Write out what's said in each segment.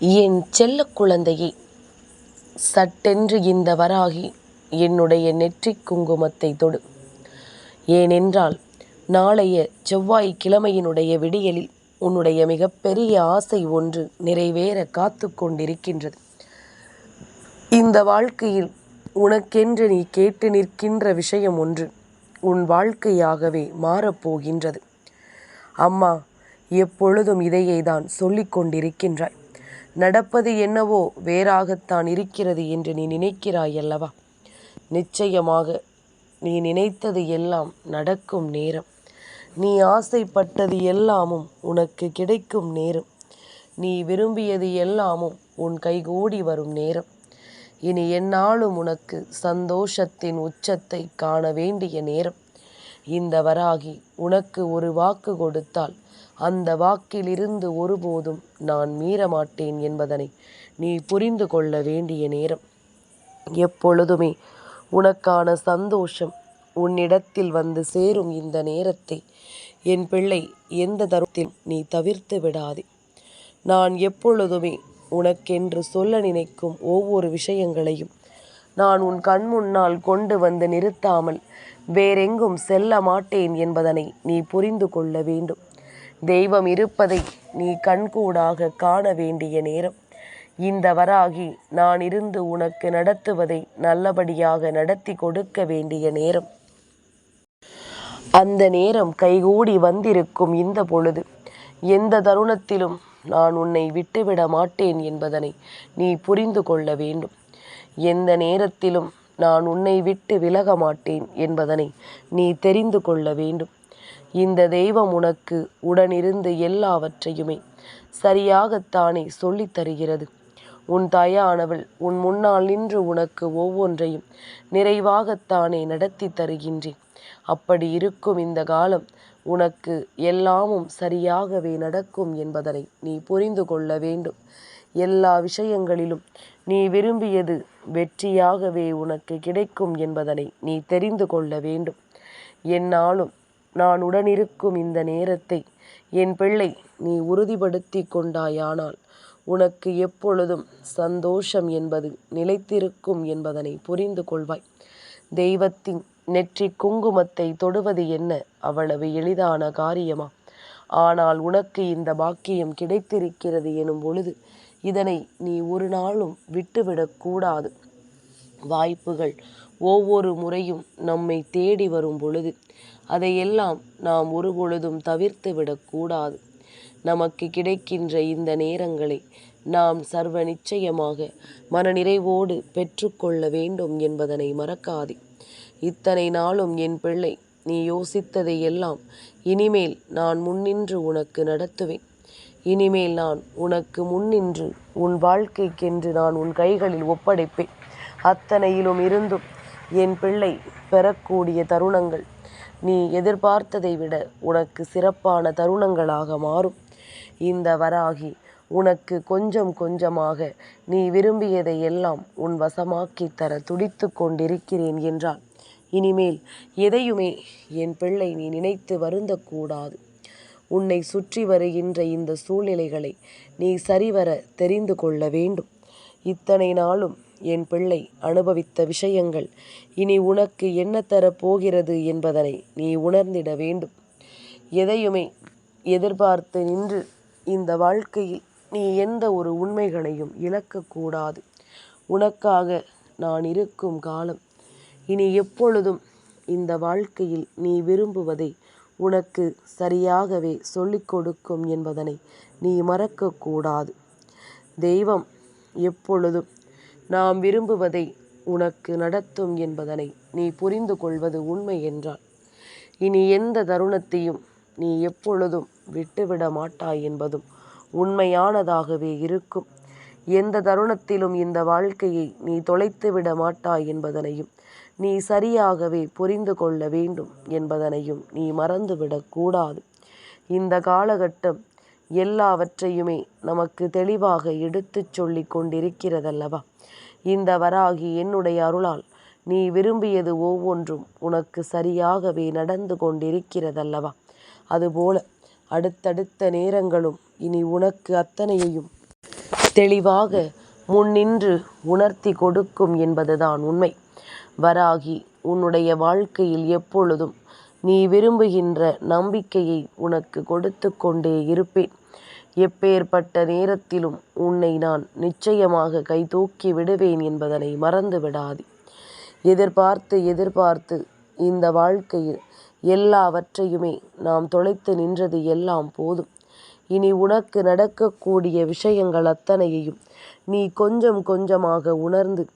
என் செல்ல குழந்தையே சட்டென்று இந்த வராகி என்னுடைய நெற்றிக் குங்குமத்தை தொடு. ஏனென்றால் நாளைய செவ்வாய் கிழமையினுடைய விடியலில் உன்னுடைய மிகப்பெரிய ஆசை ஒன்று நிறைவேற காத்து கொண்டிருக்கின்றது. இந்த வாழ்க்கையில் உனக்கென்று நீ கேட்டு நிற்கின்ற விஷயம் ஒன்று உன் வாழ்க்கையாகவே மாறப்போகின்றது அம்மா எப்பொழுதும் இதையே தான் சொல்லிக் கொண்டிருக்கின்றாய். நடப்பது என்னவோ வேறாகத்தான் இருக்கிறது என்று நீ நினைக்கிறாய் அல்லவா நிச்சயமாக நீ நினைத்தது எல்லாம் நடக்கும் நேரம். நீ ஆசைப்பட்டது எல்லாமும் உனக்கு கிடைக்கும் நேரம். நீ விரும்பியது எல்லாமும் உன் கைகூடி வரும் நேரம். இனி என்னாலும் உனக்கு சந்தோஷத்தின் உச்சத்தை காண வேண்டிய நேரம். இந்த வராகி உனக்கு ஒரு வாக்கு கொடுத்தால் அந்த வாக்கிலிருந்து ஒருபோதும் நான் மீறமாட்டேன் என்பதனை நீ புரிந்து கொள்ள வேண்டிய நேரம். எப்பொழுதுமே உனக்கான சந்தோஷம் உன்னிடத்தில் வந்து சேரும் இந்த நேரத்தை என் பிள்ளை எந்த தருணத்தில் நீ தவிர்த்து விடாதே. நான் எப்பொழுதுமே உனக்கென்று சொல்ல நினைக்கும் ஒவ்வொரு விஷயங்களையும் நான் உன் கண் முன்னால் கொண்டு வந்து நிறுத்தாமல் வேறெங்கும் செல்ல மாட்டேன் என்பதனை நீ புரிந்து கொள்ள வேண்டும். தெய்வம் இருப்பதை நீ கண்கூடாக காண வேண்டிய நேரம். இந்த வராகி நான் இருந்து உனக்கு நடத்துவதை நல்லபடியாக நடத்தி கொடுக்க வேண்டிய நேரம். அந்த நேரம் கைகூடி வந்திருக்கும் இந்த பொழுது எந்த தருணத்திலும் நான் உன்னை விட்டுவிட மாட்டேன் என்பதனை நீ புரிந்து கொள்ள வேண்டும். எந்த நேரத்திலும் நான் உன்னை விட்டு விலக மாட்டேன் என்பதனை நீ தெரிந்து கொள்ள வேண்டும். இந்த தெய்வம் உனக்கு உடனிருந்து எல்லாவற்றையுமே சரியாகத்தானே சொல்லித் தருகிறது. உன் தாயானவள் உன் முன்னால் நின்று உனக்கு ஒவ்வொன்றையும் நிறைவாகத்தானே நடத்தி தருகின்றேன். அப்படி இருக்கும் இந்த காலம் உனக்கு எல்லாமும் சரியாகவே நடக்கும் என்பதனை நீ புரிந்து கொள்ள வேண்டும். எல்லா விஷயங்களிலும் நீ விரும்பியது வெற்றியாகவே உனக்கு கிடைக்கும் என்பதனை நீ தெரிந்து கொள்ள வேண்டும். என்னாலும் நான் உடனிருக்கும் இந்த நேரத்தை என் பிள்ளை நீ உறுதிப்படுத்தி கொண்டாயானால் உனக்கு எப்பொழுதும் சந்தோஷம் என்பது நிலைத்திருக்கும் என்பதனை புரிந்து கொள்வாய். தெய்வத்தின் நெற்றி குங்குமத்தை தொடுவது என்ன? அவ்வளவு எளிதான காரியமா? ஆனால் உனக்கு இந்த பாக்கியம் கிடைத்திருக்கிறது எனும் பொழுது இதனை நீ ஒரு நாளும் விட்டுவிடக்கூடாது வாய்ப்புகள் ஒவ்வொரு முறையும் நம்மை தேடி வரும் பொழுது அதையெல்லாம் நாம் ஒரு பொழுதும் தவிர்த்து விடக்கூடாது. நமக்கு கிடைக்கின்ற இந்த நேரங்களை நாம் சர்வ நிச்சயமாக மனநிறைவோடு பெற்றுக்கொள்ள வேண்டும் என்பதனை மறக்காதே. இத்தனை நாளும் என் பிள்ளை நீ யோசித்ததை எல்லாம் இனிமேல் நான் முன்னின்று உனக்கு நடத்துவேன். இனிமேல் நான் உனக்கு முன்னின்று உன் வாழ்க்கைக்கென்று நான் உன் கைகளில் ஒப்படைப்பேன். அத்தனையிலும் இருந்தும் என் பிள்ளை பெறக்கூடிய தருணங்கள். நீ எதிர்பார்த்ததை விட உனக்கு சிறப்பான தருணங்களாக மாறும். இந்த வராகி உனக்கு கொஞ்சம் கொஞ்சமாக நீ விரும்பியதை எல்லாம் உன் வசமாக்கி தர துடித்து கொண்டிருக்கிறேன் என்றால் இனிமேல் எதையுமே என் பிள்ளை நீ நினைத்து வருந்தக்கூடாது. உன்னை சுற்றி வருகின்ற இந்த சூழ்நிலைகளை நீ சரிவர தெரிந்து கொள்ள வேண்டும். இத்தனை நாளும் என் பிள்ளை அனுபவித்த விஷயங்கள். இனி உனக்கு என்ன தரப் போகிறது என்பதனை நீ உணர்ந்திட வேண்டும். எதையுமே எதிர்பார்த்து நின்று இந்த வாழ்க்கையில் நீ எந்த ஒரு உண்மைகளையும் இழக்கக்கூடாது உனக்காக நான் இருக்கும் காலம். இனி எப்பொழுதும் இந்த வாழ்க்கையில் நீ விரும்புவதை உனக்கு சரியாகவே சொல்லிக் கொடுக்கும் என்பதனை நீ மறக்கக்கூடாது தெய்வம் எப்பொழுதும் நாம் விரும்புவதை உனக்கு நடத்தும் என்பதனை நீ புரிந்து கொள்வது உண்மை என்றால் இனி எந்த தருணத்தையும் நீ எப்பொழுதும் விட்டுவிட மாட்டாய் என்பதும் உண்மையானதாகவே இருக்கும். எந்த தருணத்திலும் இந்த வாழ்க்கையை நீ தொலைத்து விட மாட்டாய் என்பதனையும் நீ சரியாகவே புரிந்து கொள்ள வேண்டும் என்பதனையும் நீ மறந்துவிடக்கூடாது இந்த காலகட்டம் எல்லாவற்றையுமே நமக்கு தெளிவாக எடுத்துச் சொல்லி கொண்டிருக்கிறதல்லவா? இந்த வராகி என்னுடைய அருளால் நீ விரும்பியது ஒவ்வொன்றும் உனக்கு சரியாகவே நடந்து கொண்டிருக்கிறதல்லவா? அதுபோல அடுத்தடுத்த நேரங்களும் இனி உனக்கு அத்தனையையும் தெளிவாக முன்னின்று உணர்த்தி கொடுக்கும் என்பதுதான் உண்மை. வராகி உன்னுடைய வாழ்க்கையில் எப்பொழுதும் நீ விரும்புகின்ற நம்பிக்கையை உனக்கு கொடுத்து கொண்டே இருப்பேன். எப்பேற்பட்ட நேரத்திலும் உன்னை நான் நிச்சயமாக கைதூக்கி விடுவேன் என்பதனை மறந்து விடாதே. எதிர்பார்த்து எதிர்பார்த்து இந்த வாழ்க்கையில் எல்லாவற்றையுமே நாம் தொலைத்து நின்றது எல்லாம் போதும். இனி உனக்கு நடக்கக்கூடிய விஷயங்கள் அத்தனையையும் நீ கொஞ்சம் கொஞ்சமாக உணர்ந்து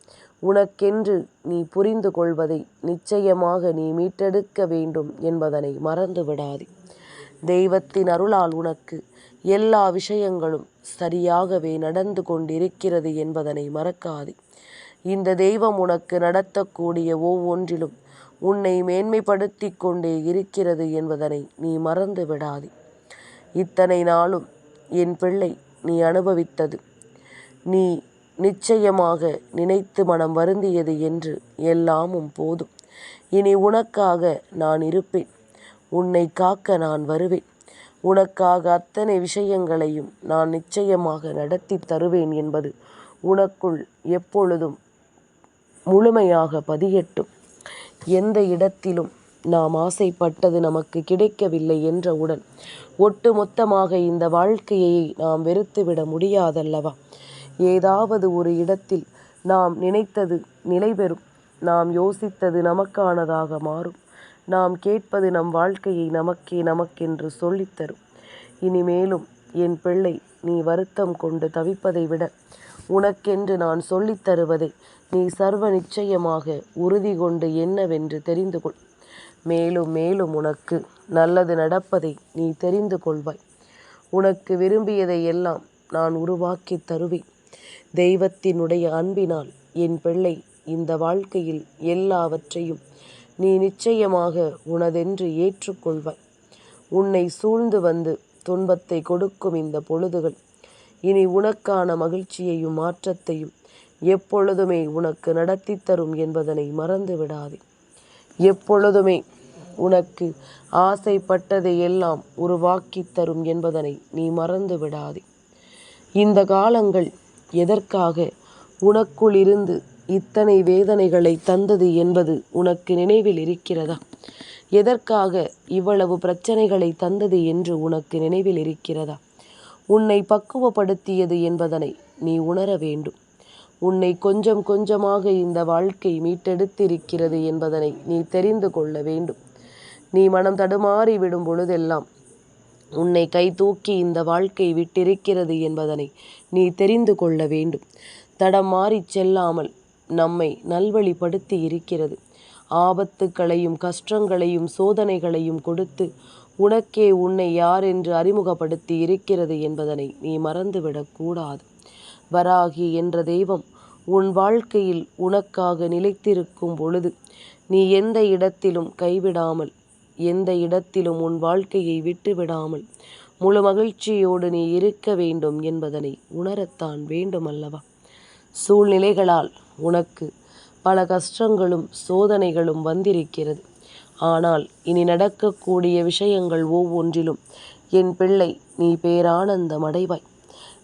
உனக்கென்று நீ புரிந்து கொள்வதை நிச்சயமாக நீ மீட்டெடுக்க வேண்டும் என்பதனை மறந்து விடாதே தெய்வத்தின் அருளால் உனக்கு எல்லா விஷயங்களும் சரியாகவே நடந்து கொண்டிருக்கிறது என்பதனை மறக்காதே. இந்த தெய்வம் உனக்கு நடத்தக்கூடிய ஒவ்வொன்றிலும் உன்னை மேன்மைப்படுத்தி கொண்டே இருக்கிறது என்பதனை நீ மறந்து விடாதே இத்தனை நாளும் என் பிள்ளை நீ அனுபவித்தது. நீ நிச்சயமாக நினைத்து மனம் வருந்தியது என்று எல்லாமும் போதும். இனி உனக்காக நான் இருப்பேன். உன்னை காக்க நான் வருவேன். உனக்காக அத்தனை விஷயங்களையும் நான் நிச்சயமாக நடத்தி தருவேன் என்பது உனக்குள் எப்பொழுதும் முழுமையாக பதியட்டும். எந்த இடத்திலும் நாம் ஆசைப்பட்டது நமக்கு கிடைக்கவில்லை என்றவுடன் ஒட்டு மொத்தமாக இந்த வாழ்க்கையை நாம் வெறுத்துவிட முடியாதல்லவா? ஏதாவது ஒரு இடத்தில் நாம் நினைத்தது நிலைபெறும். நாம் யோசித்தது நமக்கானதாக மாறும். நாம் கேட்பது நம் வாழ்க்கையை நமக்கே நமக்கென்று சொல்லித்தரும் இனிமேலும் என் பிள்ளை நீ வருத்தம் கொண்டு தவிப்பதை விட உனக்கென்று நான் சொல்லித் தருவதை நீ சர்வ நிச்சயமாக உறுதி கொண்டு என்னவென்று தெரிந்து கொள். மேலும் மேலும் உனக்கு நல்லது நடப்பதை நீ தெரிந்து கொள்வாய். உனக்கு விரும்பியதை எல்லாம் நான் உருவாக்கி தருவேன். தெய்வத்தினுடைய அன்பினால் என் பிள்ளை இந்த வாழ்க்கையில் எல்லாவற்றையும் நீ நிச்சயமாக உனதென்று ஏற்றுக்கொள்வாய். உன்னை சூழ்ந்து வந்து துன்பத்தை கொடுக்கும் இந்த பொழுதுகள் இனி உனக்கான மகிழ்ச்சியையும் மாற்றத்தையும் எப்பொழுதுமே உனக்கு நடத்தி தரும் என்பதனை மறந்து விடாதே எப்பொழுதுமே உனக்கு ஆசைப்பட்டதை எல்லாம் உருவாக்கி தரும் என்பதனை நீ மறந்து விடாதே இந்த காலங்கள் எதற்காக? உனக்குள் இருந்து இத்தனை வேதனைகளை தந்தது என்பது உனக்கு நினைவில் இருக்கிறதா? எதற்காக இவ்வளவு பிரச்சனைகளை தந்தது என்று உனக்கு நினைவில் இருக்கிறதா? உன்னை பக்குவப்படுத்தியது என்பதனை நீ உணர வேண்டும். உன்னை கொஞ்சம் கொஞ்சமாக இந்த வாழ்க்கை மீட்டெடுத்திருக்கிறது என்பதனை நீ தெரிந்து கொள்ள வேண்டும். நீ மனம் தடுமாறி விடும் பொழுதெல்லாம் உன்னை கை தூக்கி இந்த வாழ்க்கை விட்டிருக்கிறது என்பதனை நீ தெரிந்து கொள்ள வேண்டும். தடம் மாறிச் செல்லாமல் நம்மை நல்வழிப்படுத்தி இருக்கிறது. ஆபத்துக்களையும் கஷ்டங்களையும் சோதனைகளையும் கொடுத்து உனக்கே உன்னை யார் என்று அறிமுகப்படுத்தி இருக்கிறது என்பதனை நீ மறந்துவிடக்கூடாது வராகி என்ற தெய்வம் உன் வாழ்க்கையில் உனக்காக நிலைத்திருக்கும் பொழுது நீ எந்த இடத்திலும் கைவிடாமல் எந்த இடத்திலும் உன் வாழ்க்கையை விட்டுவிடாமல் முழு மகிழ்ச்சியோடு நீ இருக்க வேண்டும் என்பதனை உணரத்தான் வேண்டுமல்லவா? சூழ்நிலைகளால் உனக்கு பல கஷ்டங்களும் சோதனைகளும் வந்திருக்கிறது. ஆனால் இனி நடக்கக்கூடிய விஷயங்கள் ஒவ்வொன்றிலும் என் பிள்ளை நீ பேரானந்தம் அடைவாய்.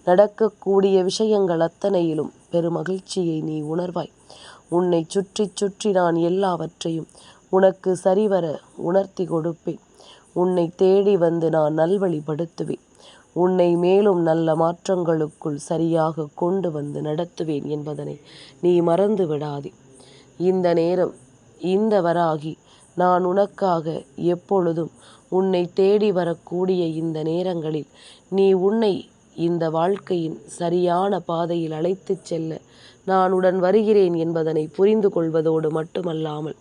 நடக்கக்கூடிய விஷயங்கள் அத்தனையிலும் பெருமகிழ்ச்சியை நீ உணர்வாய். உன்னை சுற்றி சுற்றி நான் எல்லாவற்றையும் உனக்கு சரிவர உணர்த்தி கொடுப்பேன். உன்னை தேடி வந்து நான் நல்வழிப்படுத்துவேன். உன்னை மேலும் நல்ல மாற்றங்களுக்குள் சரியாக கொண்டு வந்து நடத்துவேன் என்பதனை நீ மறந்து விடாதே. இந்த நேரம் இந்த வராகி நான் உனக்காக எப்பொழுதும் உன்னை தேடி வரக்கூடிய இந்த நேரங்களில் நீ உன்னை இந்த வாழ்க்கையின் சரியான பாதையில் அழைத்துச் செல்ல நான் உடன் வருகிறேன் என்பதனை புரிந்து கொள்வதோடு மட்டுமல்லாமல்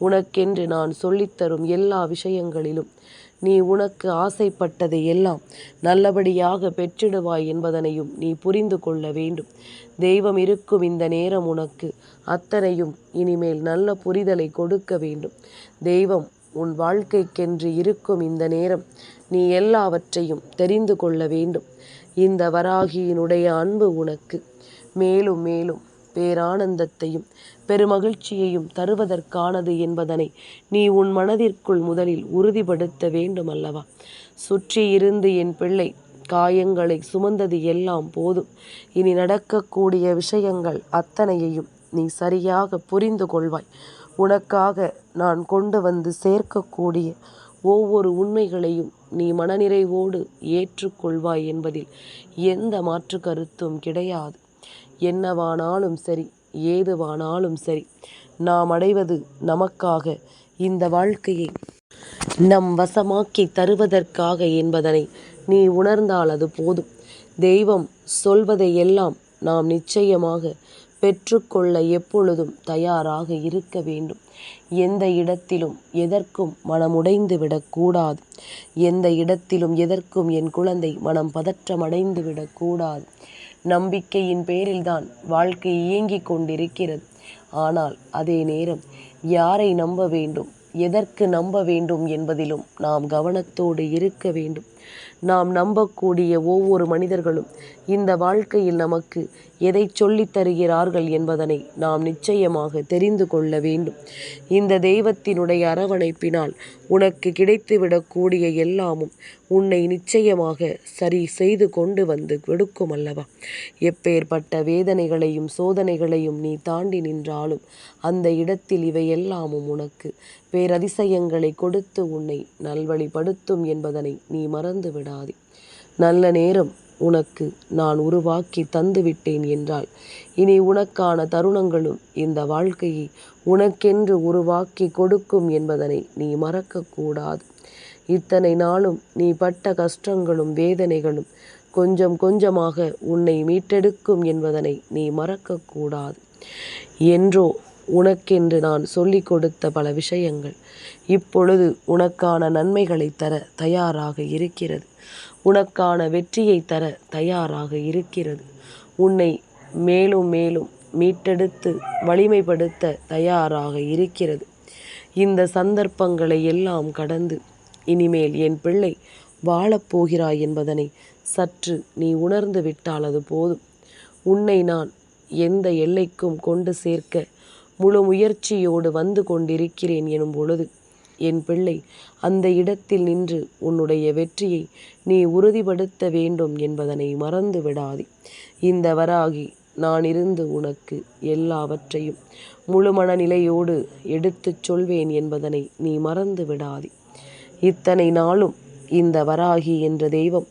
உனக்கென்று நான் சொல்லித்தரும் எல்லா விஷயங்களிலும். நீ உனக்கு ஆசைப்பட்டதை எல்லாம் நல்லபடியாக பெற்றிடுவாய் என்பதனையும் நீ புரிந்து கொள்ள வேண்டும். தெய்வம் இருக்கும் இந்த நேரம் உனக்கு அத்தனையும் இனிமேல் நல்ல புரிதலை கொடுக்க வேண்டும். தெய்வம் உன் வாழ்க்கைக்கென்று இருக்கும் இந்த நேரம் நீ எல்லாவற்றையும் தெரிந்து கொள்ள வேண்டும். இந்த வராகியினுடைய அன்பு உனக்கு. மேலும் மேலும் பேரானந்தத்தையும் பெருமகிழ்ச்சியையும் தருவதற்கானது என்பதனை நீ உன் மனதிற்குள் முதலில் உறுதிப்படுத்த வேண்டும் அல்லவா சுற்றி இருந்து என் பிள்ளை காயங்களை சுமந்தது எல்லாம் போதும். இனி நடக்கக்கூடிய விஷயங்கள் அத்தனையையும் நீ சரியாக புரிந்து கொள்வாய். உனக்காக நான் கொண்டு வந்து சேர்க்கக்கூடிய ஒவ்வொரு உண்மைகளையும் நீ மனநிறைவோடு ஏற்றுக்கொள்வாய் என்பதில் எந்த மாற்று கருத்தும் கிடையாது. என்னவானாலும் சரி ஏதுவானாலும் சரி நாம் அடைவது நமக்காக இந்த வாழ்க்கையை நம் வசமாக்கி தருவதற்காக என்பதனை நீ உணர்ந்தால் அது போதும். தெய்வம் சொல்வதை எல்லாம் நாம் நிச்சயமாக பெற்றுக்கொள்ள எப்பொழுதும் தயாராக இருக்க வேண்டும். எந்த இடத்திலும் எதற்கும் மனமுடைந்து விடக்கூடாது எந்த இடத்திலும் எதற்கும் என் குழந்தை மனம் பதற்றமடைந்து விடக்கூடாது நம்பிக்கையின் பேரில்தான் வாழ்க்கை இயங்கிக் கொண்டிருக்கிறது. ஆனால் அதே நேரம் யாரை நம்ப வேண்டும் எதற்கு நம்ப வேண்டும் என்பதிலும் நாம் கவனத்தோடு இருக்க வேண்டும். நாம் நம்பக்கூடிய ஒவ்வொரு மனிதர்களும் இந்த வாழ்க்கையில் நமக்கு எதை சொல்லித் தருகிறார்கள் என்பதனை நாம் நிச்சயமாக தெரிந்து கொள்ள வேண்டும். இந்த தெய்வத்தினுடைய அரவணைப்பினால் உனக்கு கிடைத்துவிடக்கூடிய எல்லாமும் உன்னை நிச்சயமாக சரி செய்து கொண்டு வந்து கொடுக்கும் அல்லவா? எப்பேற்பட்ட வேதனைகளையும் சோதனைகளையும் நீ தாண்டி நின்றாலும் அந்த இடத்தில் இவை எல்லாமும் உனக்கு பேரதிசயங்களை கொடுத்து உன்னை நல்வழிப்படுத்தும் என்பதனை நீ மறந்து விடாதே. நல்ல நேரம் உனக்கு நான் உருவாக்கி தந்துவிட்டேன் என்றால் இனி உனக்கான தருணங்களும் இந்த வாழ்க்கையை உனக்கென்று உருவாக்கி கொடுக்கும் என்பதனை நீ மறக்கக்கூடாது இத்தனை நாளும் நீ பட்ட கஷ்டங்களும் வேதனைகளும் கொஞ்சம் கொஞ்சமாக உன்னை மீட்டெடுக்கும் என்பதனை நீ மறக்கக்கூடாது என்றோ உனக்கென்று நான் சொல்லிக் கொடுத்த பல விஷயங்கள் இப்பொழுது உனக்கான நன்மைகளை தர தயாராக இருக்கிறது. உனக்கான வெற்றியை தர தயாராக இருக்கிறது. உன்னை மேலும் மேலும் மீட்டெடுத்து வலிமைப்படுத்த தயாராக இருக்கிறது. இந்த சந்தர்ப்பங்களை எல்லாம் கடந்து இனிமேல் என் பிள்ளை வாழப்போகிறாய் என்பதனை சற்று நீ உணர்ந்து விட்டால் அது போதும். உன்னை நான் எந்த எல்லைக்கும் கொண்டு சேர்க்க முழு முயற்சியோடு வந்து கொண்டிருக்கிறேன் எனும் பொழுது என் பிள்ளை அந்த இடத்தில் நின்று உன்னுடைய வெற்றியை நீ உறுதிப்படுத்த வேண்டும் என்பதனை மறந்து விடாதே. இந்த வராகி நான் இருந்து உனக்கு எல்லாவற்றையும் முழு மனநிலையோடு எடுத்துச் சொல்வேன் என்பதனை நீ மறந்து விடாதே. இத்தனை நாளும் இந்த வராகி என்ற தெய்வம்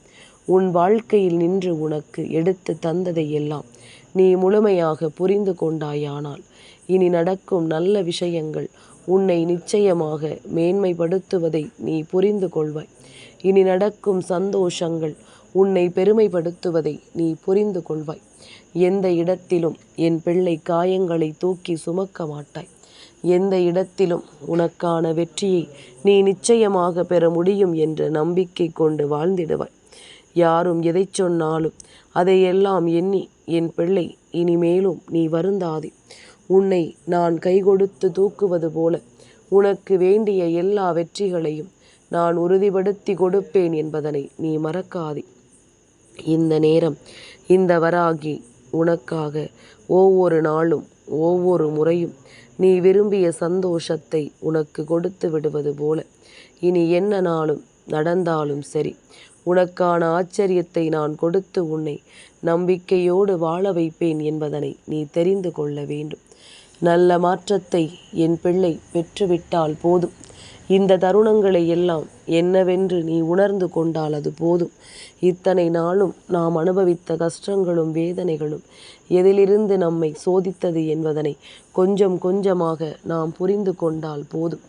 உன் வாழ்க்கையில் நின்று உனக்கு எடுத்து தந்ததை எல்லாம் நீ முழுமையாக புரிந்து கொண்டாயானால். இனி நடக்கும் நல்ல விஷயங்கள் உன்னை நிச்சயமாக மேன்மைப்படுத்துவதை நீ புரிந்து கொள்வாய். இனி நடக்கும் சந்தோஷங்கள் உன்னை பெருமைப்படுத்துவதை நீ புரிந்து கொள்வாய். எந்த இடத்திலும் என் பிள்ளை காயங்களை தூக்கி சுமக்க மாட்டாய். எந்த இடத்திலும் உனக்கான வெற்றியை நீ நிச்சயமாக பெற முடியும் என்ற நம்பிக்கை கொண்டு வாழ்ந்திடுவாய். யாரும் எதை சொன்னாலும் அதையெல்லாம் எண்ணி என் பிள்ளை இனிமேலும் நீ வருந்தாதே. உன்னை நான் கைகொடுத்து தூக்குவது போல உனக்கு வேண்டிய எல்லா வெற்றிகளையும் நான் உறுதிப்படுத்தி கொடுப்பேன் என்பதனை நீ மறக்காதே. இந்த நேரம் இந்த வராகி உனக்காக ஒவ்வொரு நாளும் ஒவ்வொரு முறையும் நீ விரும்பிய சந்தோஷத்தை உனக்கு கொடுத்து விடுவது போல. இனி என்ன நாளும் நடந்தாலும் சரி உனக்கான ஆச்சரியத்தை நான் கொடுத்து உன்னை நம்பிக்கையோடு வாழ வைப்பேன் என்பதனை நீ தெரிந்து கொள்ள வேண்டும். நல்ல மாற்றத்தை என் பிள்ளை பெற்றுவிட்டால் போதும். இந்த தருணங்களை எல்லாம் என்னவென்று நீ உணர்ந்து கொண்டால் அது போதும். இத்தனை நாளும் நாம் அனுபவித்த கஷ்டங்களும் வேதனைகளும் எதிலிருந்து நம்மை சோதித்தது என்பதனை கொஞ்சம் கொஞ்சமாக நாம் புரிந்து கொண்டால் போதும்.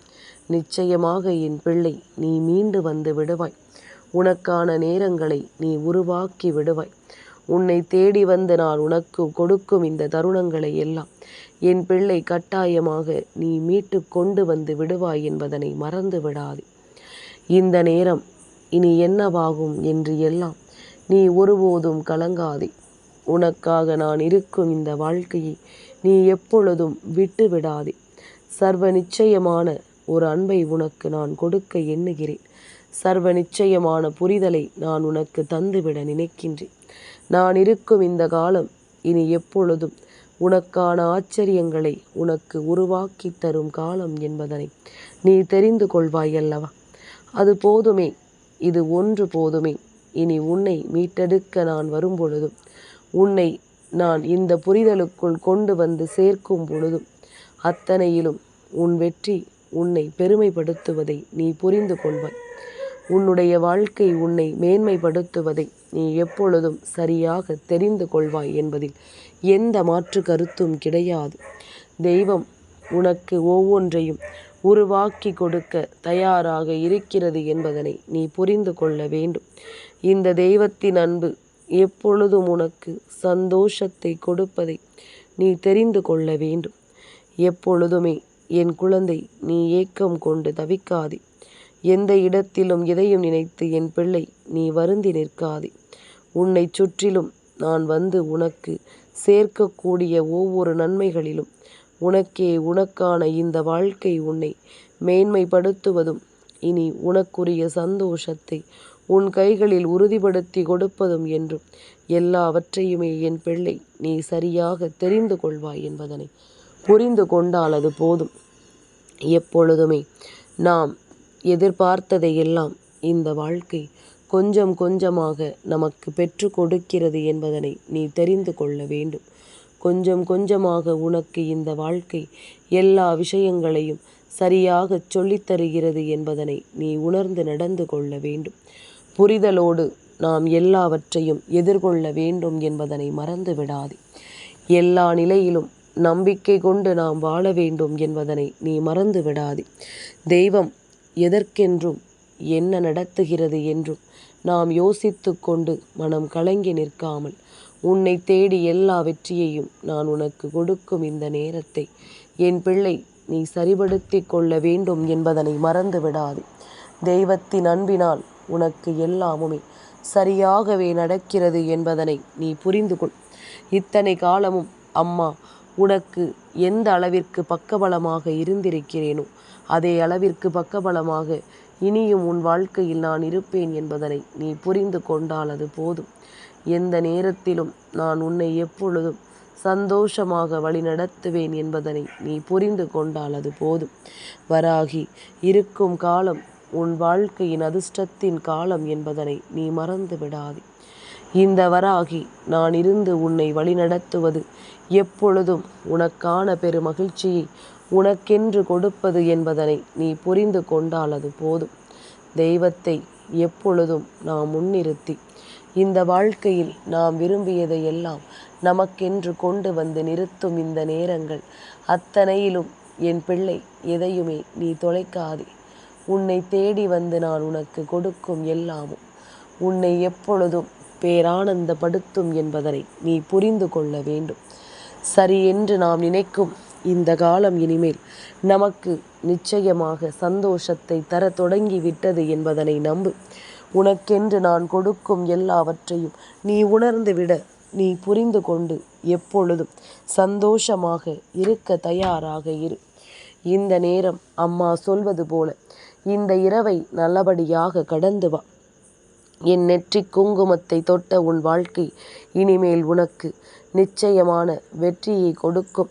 நிச்சயமாக என் பிள்ளை நீ மீண்டு வந்து விடுவாய். உனக்கான நேரங்களை நீ உருவாக்கி விடுவாய். உன்னை தேடி வந்து நான் உனக்கு கொடுக்கும் இந்த தருணங்களை எல்லாம் என் பிள்ளை கட்டாயமாக நீ மீட்டு கொண்டு வந்து விடுவாய் என்பதனை மறந்து விடாதே. இந்த நேரம் இனி என்னவாகும் என்று எல்லாம் நீ ஒருபோதும் கலங்காதே. உனக்காக நான் இருக்கும் இந்த வாழ்க்கையை நீ எப்பொழுதும் விட்டு விடாதே. சர்வ நிச்சயமான ஒரு அன்பை உனக்கு நான் கொடுக்க எண்ணுகிறேன். சர்வ நிச்சயமான புரிதலை நான் உனக்கு தந்துவிட நினைக்கின்றேன். நான் இருக்கும் இந்த காலம் இனி எப்பொழுதும் உனக்கான ஆச்சரியங்களை உனக்கு உருவாக்கி தரும் காலம் என்பதனை நீ தெரிந்து கொள்வாய் அல்லவா? அது போதுமே இது ஒன்று போதுமே. இனி உன்னை மீட்டெடுக்க நான் வரும்பொழுதும் உன்னை நான் இந்த புரிதலுக்குள் கொண்டு வந்து சேர்க்கும் பொழுதும் அத்தனையிலும் உன் வெற்றி உன்னை பெருமைப்படுத்துவதை நீ புரிந்து கொள்வாய். உன்னுடைய வாழ்க்கை உன்னை மேன்மைப்படுத்துவதை நீ எப்பொழுதும் சரியாக தெரிந்து கொள்வாய் என்பதில் எந்த மாற்று கருத்தும் கிடையாது. தெய்வம் உனக்கு ஒவ்வொன்றையும் உருவாக்கி கொடுக்க தயாராக இருக்கிறது என்பதனை நீ புரிந்து கொள்ள வேண்டும். இந்த தெய்வத்தின் அன்பு எப்பொழுதும் உனக்கு சந்தோஷத்தை கொடுப்பதை நீ தெரிந்து கொள்ள வேண்டும். எப்பொழுதுமே என் குழந்தை நீ ஏக்கம் கொண்டு தவிக்காதே. எந்த இடத்திலும் எதையும் நினைத்து என் பிள்ளை நீ வருந்தி நிற்காதே. உன்னை சுற்றிலும் நான் வந்து உனக்கு சேர்க்கக்கூடிய ஒவ்வொரு நன்மைகளிலும் உனக்கே உனக்கான இந்த வாழ்க்கை உன்னை மேன்மைப்படுத்துவதும் இனி உனக்குரிய சந்தோஷத்தை உன் கைகளில் உறுதிப்படுத்தி கொடுப்பதும் என்றும் எல்லாவற்றையுமே என் பிள்ளை நீ சரியாக தெரிந்து கொள்வாய் என்பதனை புரிந்து கொண்டால் அது போதும். எப்பொழுதுமே நாம் எதிர்பார்த்ததையெல்லாம் இந்த வாழ்க்கை கொஞ்சம் கொஞ்சமாக நமக்கு பெற்று கொடுக்கிறது என்பதனை நீ தெரிந்து கொள்ள வேண்டும். கொஞ்சம் கொஞ்சமாக உனக்கு இந்த வாழ்க்கை எல்லா விஷயங்களையும் சரியாக சொல்லித் தருகிறது என்பதனை நீ உணர்ந்து நடந்து கொள்ள வேண்டும். புரிதலோடு நாம் எல்லாவற்றையும் எதிர்கொள்ள வேண்டும் என்பதனை மறந்து விடாதே. எல்லா நிலையிலும் நம்பிக்கை கொண்டு நாம் வாழ வேண்டும் என்பதனை நீ மறந்து விடாதே. தெய்வம் எதற்கென்றும் என்ன நடத்துகிறது என்றும் நாம் யோசித்து கொண்டு மனம் கலங்கி நிற்காமல் உன்னை தேடி எல்லா வெற்றியையும் நான் உனக்கு கொடுக்கும் இந்த நேரத்தை என் பிள்ளை நீ சரிபடுத்தி கொள்ள வேண்டும் என்பதனை மறந்து விடாது தெய்வத்தின் அன்பினால் உனக்கு எல்லாமுமே சரியாகவே நடக்கிறது என்பதனை நீ புரிந்து கொள். இத்தனை காலமும் அம்மா உனக்கு எந்த அளவிற்கு பக்கபலமாக இருந்திருக்கிறேனோ அதே அளவிற்கு பக்கபலமாக இனியும் உன் வாழ்க்கையில் நான் இருப்பேன் என்பதனை நீ புரிந்து கொண்டால் அது போதும். எந்த நேரத்திலும் நான் உன்னை எப்பொழுதும் சந்தோஷமாக வழிநடத்துவேன் என்பதனை நீ புரிந்து கொண்டால் அது போதும். வராகி இருக்கும் காலம் உன் வாழ்க்கையின் அதிர்ஷ்டத்தின் காலம் என்பதனை நீ மறந்து விடாதே. இந்த வராகி நான் இருந்து உன்னை வழிநடத்துவது எப்பொழுதும் உனக்கான பெருமகிழ்ச்சியை உனக்கென்று கொடுப்பது என்பதனை நீ புரிந்து கொண்டால் அது போதும். தெய்வத்தை எப்பொழுதும் நாம் முன்னிறுத்தி இந்த வாழ்க்கையில் நாம் விரும்பியதை எல்லாம் நமக்கென்று கொண்டு வந்து நிறுத்தும் இந்த நேரங்கள் அத்தனையிலும் என் பிள்ளை எதையுமே நீ தொலைக்காதே. உன்னை தேடி வந்து நான் உனக்கு கொடுக்கும் எல்லாமும் உன்னை எப்பொழுதும் பேரானந்தப்படுத்தும் என்பதனை நீ புரிந்து கொள்ள வேண்டும். சரி என்று நாம் நினைக்கும் இந்த காலம் இனிமேல் நமக்கு நிச்சயமாக சந்தோஷத்தை தர தொடங்கி விட்டது என்பதனை நம்பு. உனக்கென்று நான் கொடுக்கும் எல்லாவற்றையும் நீ உணர்ந்து விட நீ புரிந்து கொண்டு எப்பொழுதும் சந்தோஷமாக இருக்க தயாராக இரு. இந்த நேரம் அம்மா சொல்வது போல இந்த இரவை நல்லபடியாக கடந்து வா. என் நெற்றி குங்குமத்தை தொட்ட உன் வாழ்க்கை இனிமேல் உனக்கு நிச்சயமான வெற்றியை கொடுக்கும்.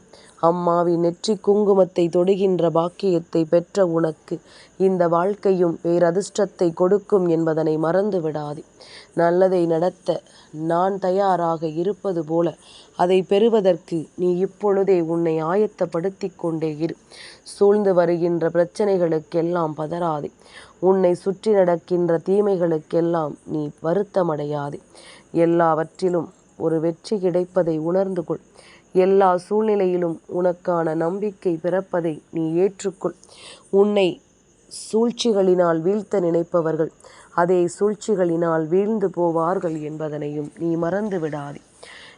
அம்மாவின் நெற்றி குங்குமத்தை தொடுகின்ற பாக்கியத்தை பெற்ற உனக்கு இந்த வாழ்க்கையும் பேரதிர்ஷ்டத்தை கொடுக்கும் என்பதனை மறந்து விடாதே நல்லதை நடத்த நான் தயாராக இருப்பது போல அதை பெறுவதற்கு நீ இப்பொழுதே உன்னை ஆயத்தப்படுத்தி கொண்டே இரு. சூழ்ந்து வருகின்ற பிரச்சனைகளுக்கெல்லாம் பதறாதே. உன்னை சுற்றி நடக்கின்ற தீமைகளுக்கெல்லாம் நீ வருத்தமடையாதே. எல்லாவற்றிலும் ஒரு வெற்றி கிடைப்பதை உணர்ந்து கொள். எல்லா சூழ்நிலையிலும் உனக்கான நம்பிக்கை பிறப்பதை நீ ஏற்றுக்கொள். உன்னை சூழ்ச்சிகளினால் வீழ்த்த நினைப்பவர்கள் அதே சூழ்ச்சிகளினால் வீழ்ந்து போவார்கள் என்பதனையும் நீ மறந்து விடாதே.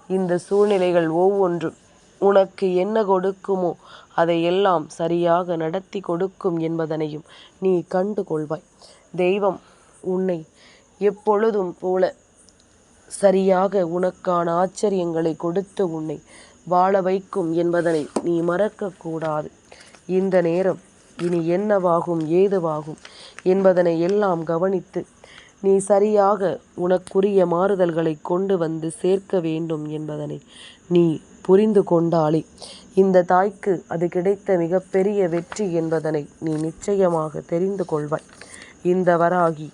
இந்த சூழ்நிலைகள் ஒவ்வொன்றும் உனக்கு என்ன கொடுக்குமோ அதையெல்லாம் சரியாக நடத்தி கொடுக்கும் என்பதனையும் நீ கண்டு கொள்வாய் தெய்வம் உன்னை எப்பொழுதும் போல சரியாக உனக்கான ஆச்சரியங்களை கொடுத்து உன்னை வாழ வைக்கும் என்பதனை நீ மறக்கக்கூடாது. இந்த நேரம் இனி என்னவாகும் ஏதுவாகும் என்பதனை எல்லாம் கவனித்து நீ சரியாக உனக்குரிய மாறுதல்களை கொண்டு வந்து சேர்க்க வேண்டும் என்பதனை நீ புரிந்து கொண்டாலே இந்த தாய்க்கு அது கிடைத்த மிகப்பெரிய வெற்றி என்பதனை நீ நிச்சயமாக தெரிந்து கொள்வாய். இந்த வராகி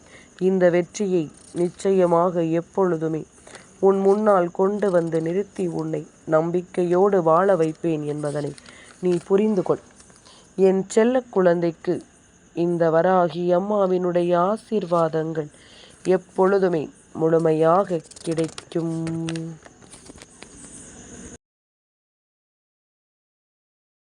இந்த வெற்றியை நிச்சயமாக எப்பொழுதுமே உன் முன்னால் கொண்டு வந்து நிறுத்தி உன்னை நம்பிக்கையோடு வாழ வைப்பேன் என்பதனை நீ புரிந்து கொள். என் செல்ல குழந்தைக்கு இந்த வராகி அம்மாவினுடைய ஆசீர்வாதங்கள் எப்பொழுதுமே முழுமையாக கிடைக்கும்.